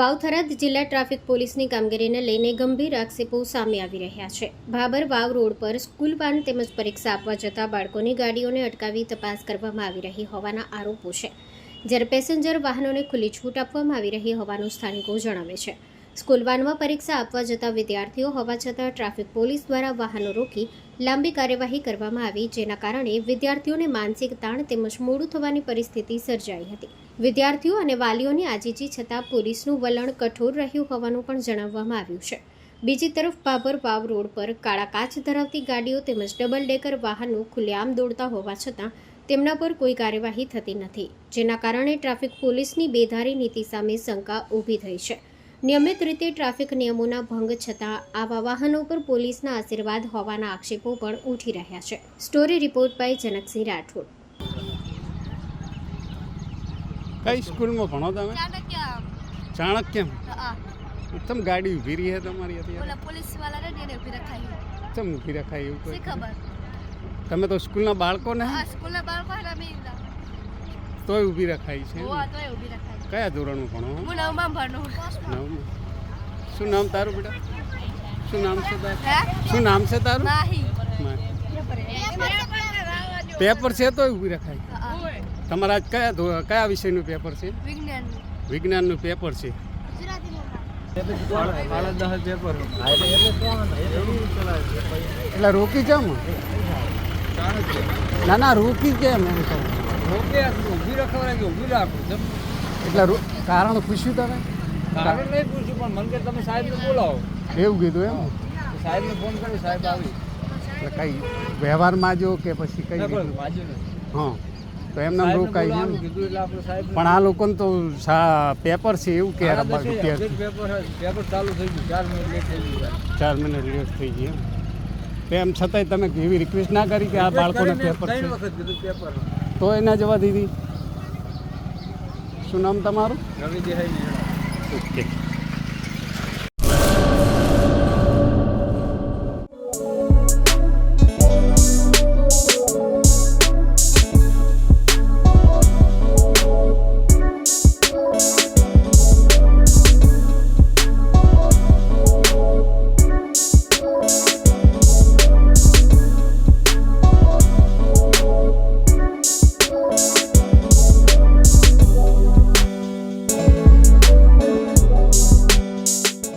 વાવ જિલ્લા ટ્રાફિક પોલીસની કામગીરીને લઈને ગંભીર આક્ષેપો સામે આવી રહ્યા છે. ભાબર વાવ રોડ પર સ્કૂલ વાન તેમજ પરીક્ષા આપવા જતા બાળકોની ગાડીઓને અટકાવી તપાસ કરવામાં આવી રહી હોવાના આરોપો છે. જ્યારે પેસેન્જર વાહનોને ખુલ્લી છૂટ આપવામાં આવી રહી હોવાનું સ્થાનિકો જણાવે છે. સ્કૂલ વાનમાં પરીક્ષા આપવા જતા વિદ્યાર્થીઓ હોવા છતાં ટ્રાફિક પોલીસ દ્વારા વાહનો રોકી લાંબી કાર્યવાહી કરવામાં આવી, જેના કારણે વિદ્યાર્થીઓને માનસિક તાણ તેમજ મોડું થવાની પરિસ્થિતિ સર્જાઈ હતી. વિદ્યાર્થીઓ અને વાલીઓની આજીજી છતાં પોલીસનું વલણ કઠોર રહ્યું હોવાનું પણ જણાવવામાં આવ્યું છે. બીજી તરફ બાબર વાવ રોડ પર કાળા કાચ ધરાવતી ગાડીઓ તેમજ ડબલ ડેકર વાહનો ખુલ્લેઆમ દોડતા હોવા છતાં તેમના પર કોઈ કાર્યવાહી થતી નથી, જેના કારણે ટ્રાફિક પોલીસની બેધારી નીતિ સામે શંકા ઊભી થઈ છે. નિયમિત રીતે ટ્રાફિક નિયમોના ભંગ છતાં આવા વાહનો પર પોલીસના આશીર્વાદ હોવાના આક્ષેપો પણ ઉઠી રહ્યા છે. Story report by Janaksinh Rathod. કઈ સ્કૂલમાં ભણો તમે? ચાણક્ય તમ ગાડી ઊભી રહી છે તમારી અત્યારે? ઓલા પોલીસવાળા ને એને ઊભી રખાઈ તમ ઊભી રખાઈ એવું કોઈ? ખબર? તમે તો સ્કૂલના બાળકોને? આ સ્કૂલના બાળકો હતા મેં તોય ઊભી રખાય છે. તોય ઊભી રખાઈ કયા ધોરણ ભણો? હું નવમાં ભણું નવમું. શું નામ તારું બેટા? શું નામ છે તારું? શું નામ છે તારું? પેપર છે તોય ઊભી રખાય. તમારા આજ કયા ધો- કયા વિષયનું પેપર છે? વિજ્ઞાન વિજ્ઞાનનું પેપર છે. એટલે રોકી કેમ ના ના રોકી કેમ એમ કહું કે રાખું એટલે કારણ પૂછ્યું તમે? કારણ નહીં પૂછ્યું પણ મને કે તમે સાહેબને બોલાવો. એવું કીધું એમ? સાહેબને ફોન કર્યો સાહેબ આવી. એટલે કઈ વ્યવહારમાં જો કે પછી કઈ. હા. તો એમને સાહેબને રોકાય એમ. કીધું એટલે આપણે સાહેબને- પણ આ લોકોને તો પેપર છે એવું કે પેપર ચાલુ થઈ ગયું ચાર મિનિટ લેટ થઈ ગયું. ચાર મિનિટ લેટ થઈ ગઈ એમ. છતાંય તમે એવી રિક્વેસ્ટ ના કરી કે આ બાળકોને પેપર છે? પેપર. તો એના જવા દીધી? શું નામ તમારું? રવિ દેહાઈ ઓકે.